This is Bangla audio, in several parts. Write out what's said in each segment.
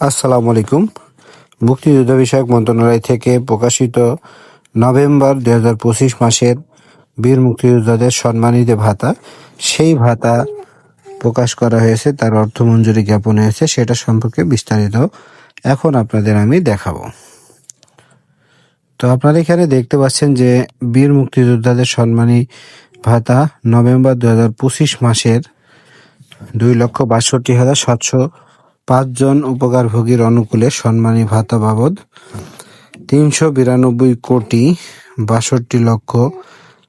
আসসালামু আলাইকুম। মুক্তিযুদ্ধ বিষয়ক মন্ত্রণালয় থেকে প্রকাশিত নভেম্বর দুই হাজার পঁচিশ মাসের বীর মুক্তিযোদ্ধাদের সম্মানিত ভাতা, সেই ভাতা প্রকাশ করা হয়েছে, তার অর্থ মঞ্জুরি জ্ঞাপন হয়েছে, সেটা সম্পর্কে বিস্তারিত এখন আপনাদের আমি দেখাবো। তো আপনারা এখানে দেখতে পাচ্ছেন যে বীর মুক্তিযোদ্ধাদের সম্মানী ভাতা নভেম্বর দু হাজার পঁচিশ মাসের দুই লক্ষ বাষট্টি হাজার সাতশো পাঁচজন উপকারভোগীর অনুকূলে সম্মানী ভাতা বাবদ তিনশো বিরানব্বই কোটি বাষট্টি লক্ষ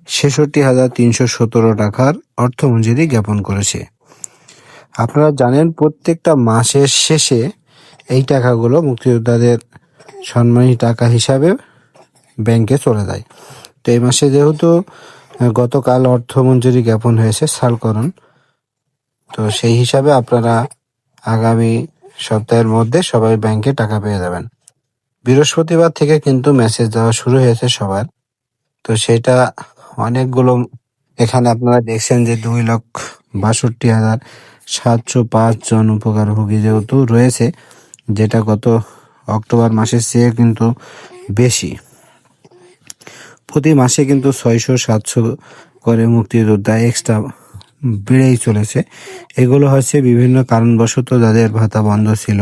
ছেষট্টি হাজার তিনশো সতেরো টাকার অর্থ মঞ্জুরি জ্ঞাপন করেছে। আপনারা জানেন প্রত্যেকটা মাসের শেষে এই টাকাগুলো মুক্তিযোদ্ধাদের সম্মানী টাকা হিসাবে ব্যাংকে চলে যায়। তো এই মাসে যেহেতু গতকাল অর্থ মঞ্জুরি জ্ঞাপন হয়েছে সালকরণ, তো সেই হিসাবে আপনারা আগামী সপ্তাহের মধ্যে সবাই ব্যাংকে টাকা পেয়ে যাবেন। বৃহস্পতিবার থেকে কিন্তু মেসেজ দেওয়া শুরু হয়েছে সবার। তো সেটা অনেকগুলো, এখানে আপনারা দেখছেন যে দুই লক্ষ বাষট্টি হাজার সাতশো পাঁচ জন উপকারভোগী যেহেতু রয়েছে, যেটা গত অক্টোবর মাসের চেয়ে কিন্তু বেশি। প্রতি মাসে কিন্তু ছয়শো সাতশো করে মুক্তিযোদ্ধা এক্সট্রা বেড়েই চলেছে। এগুলো হচ্ছে বিভিন্ন কারণবশত যাদের ভাতা বন্ধ ছিল,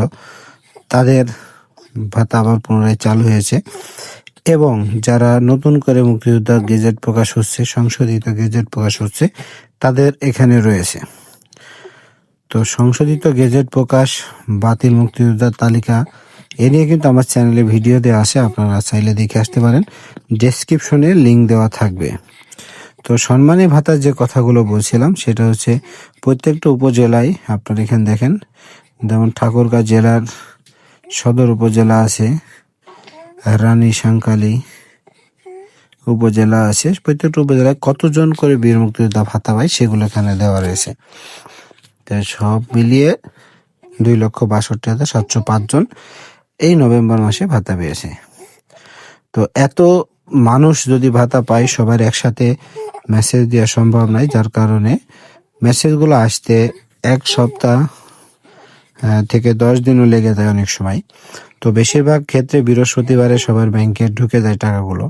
তাদের ভাতা আবার পুনরায় চালু হয়েছে এবং যারা নতুন করে মুক্তিযোদ্ধা গেজেট প্রকাশ হচ্ছে, সংশোধিত গেজেট প্রকাশ হচ্ছে, তাদের এখানে রয়েছে। তো সংশোধিত গেজেট প্রকাশ, বাতিল মুক্তিযোদ্ধার তালিকা, এ নিয়ে কিন্তু আমার চ্যানেলে ভিডিও দেওয়া আছে, আপনারা চাইলে দেখে আসতে পারেন। ডেসক্রিপশনে লিঙ্ক দেওয়া থাকবে। তো সম্মানী ভাতার যে কথাগুলো বলছিলাম, সেটা হচ্ছে প্রত্যেকটা উপজেলায়, আপনারা এখানে দেখেন, যেমন ঠাকুরগাঁ জেলার সদর উপজেলা আছে, রানী সাংকালি উপজেলা আছে, প্রত্যেকটা উপজেলায় কতজন করে বীর মুক্তিযোদ্ধা ভাতা পায় সেগুলো এখানে দেওয়া রয়েছে। তো সব মিলিয়ে দুই লক্ষ বাষট্টি হাজার সাতশো পাঁচজন এই নভেম্বর মাসে ভাতা পেয়েছে। তো এত মানুষ যদি ভাতা পায় সবার একসাথে মেসেজ দেওয়া সম্ভব নয়, যার কারণে মেসেজগুলো আসতে এক সপ্তাহ থেকে দশ দিনও লেগে যায় অনেক সময়। তো বেশিরভাগ ক্ষেত্রে বৃহস্পতিবারে সবার ব্যাংকে ঢুকে যায় টাকাগুলো।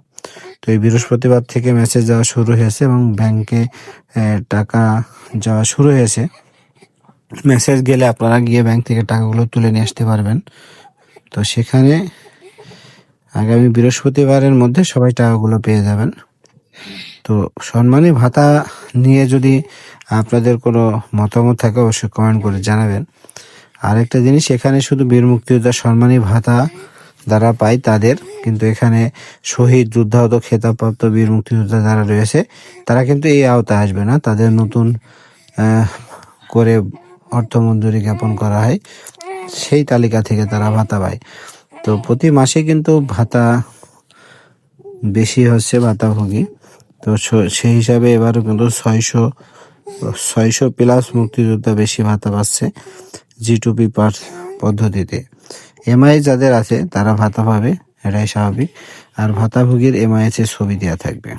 তো এই বৃহস্পতিবার থেকে মেসেজ যাওয়া শুরু হয়েছে এবং ব্যাংকে টাকা যাওয়া শুরু হয়েছে। মেসেজ গেলে আপনারা গিয়ে ব্যাংক থেকে টাকাগুলো তুলে নিয়ে আসতে পারবেন। তো সেখানে আগামী বৃহস্পতিবারের মধ্যে সবাই টাকাগুলো পেয়ে যাবেন। তো সম্মানী ভাতা নিয়ে যদি আপনাদের কোনো মতামত থাকে অবশ্যই কমেন্ট করে জানাবেন। আরেকটা জিনিস, এখানে শুধু বীর মুক্তিযোদ্ধা সম্মানী ভাতা যারা পায় তাদের, কিন্তু এখানে শহীদ, যুদ্ধাহত, খেতাবপ্রাপ্ত বীর মুক্তিযোদ্ধা যারা রয়েছে, তারা কিন্তু এই আওতায় আসবে না। তাদের নতুন করে অর্থ মঞ্জুরি জ্ঞাপন করা হয়, সেই তালিকা থেকে তারা ভাতা পায়। তো প্রতি মাসে কিন্তু ভাতা বেশি হচ্ছে ভাতাভোগী তো সেই হিসাবে এবারও কিন্তু ছয়শো ছয়শো প্লাস মুক্তিযোদ্ধা বেশি ভাতা পাচ্ছে জি টু পি পার পদ্ধতিতে। এমআই যাদের আছে, তারা ভাতা পাবে, এটাই স্বাভাবিক। আর ভাতাভোগীর এমআইএস এর ছবি দেওয়া থাকবে।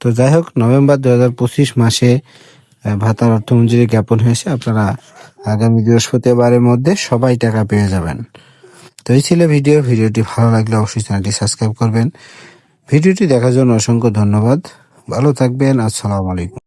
তো যাই হোক, নভেম্বর দু হাজার পঁচিশ মাসে ভাতার অর্থ মঞ্জুরি জ্ঞাপন হয়েছে। আপনারা আগামী বৃহস্পতিবারের মধ্যে সবাই টাকা পেয়ে যাবেন। তো এই ছিল ভিডিও। ভিডিওটি ভালো লাগলে অবশ্যই চ্যানেলটি সাবস্ক্রাইব করবেন। ভিডিওটি দেখার জন্য অসংখ্য ধন্যবাদ। ভালো থাকবেন। আসসালামু আলাইকুম।